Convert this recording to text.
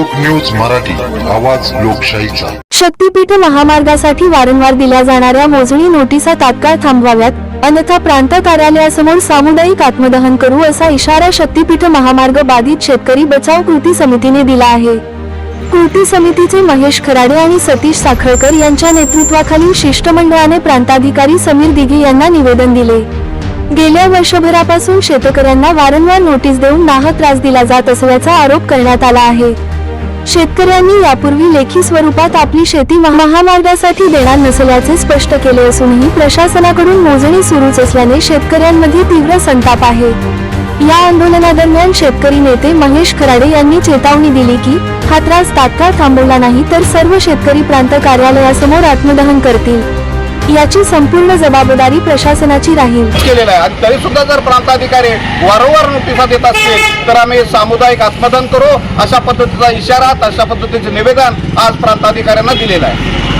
लोक न्यूज मराठी आवाज लोकशाहीचा. शक्तीपीठ महामार्गासाठी वारंवार दिल्या जाणाऱ्या मोजणी नोटिसा तात्काळ थांबवाव्यात. अन्यथा प्रांत कार्यालयासमोर सामुदायिक आत्मदहन करू असा इशारा शक्तीपीठ महामार्ग बाधित शेतकरी बचाव कृती समितीने दिला आहे. कृती समितीचे महेश खराडे आणि सतीश साखळकर यांच्या नेतृत्वाखालील शिष्टमंडळाने प्रांताधिकारी समीर दिघे यांना निवेदन दिले. गेल्या वर्षभरापासून शेतकऱ्यांना वारंवार नोटीस देऊन नाहक त्रास दिला जात असल्याचा आरोप करण्यात आला आहे. शेतकऱ्यांनी यापूर्वी लेखी स्वरूपात आपली शेती महामार्गासाठी देणार नसल्याचे स्पष्ट केले असूनही प्रशासनाकडून मोजणी सुरूच असल्याने शेतकऱ्यांमध्ये तीव्र संताप आहे. या आंदोलनादरम्यान शेतकरी नेते महेश खराडे यांनी चेतावणी दिली की हा त्रास तात्काळ थांबवला नाही तर सर्व शेतकरी प्रांत कार्यालयासमोर आत्मदहन करतील. याची संपूर्ण जबाबदारी प्रशासनाची राहील. केलेला आहे. आणि तरी सुद्धा जर प्रांताधिकारी वारंवार नोटिसा देत असतील तर आम्ही सामुदायिक आत्मदान करू. अशा पद्धतीचा इशारा अशा पद्धतीचे निवेदन आज प्रांताधिकाऱ्यांना दिलेलं आहे.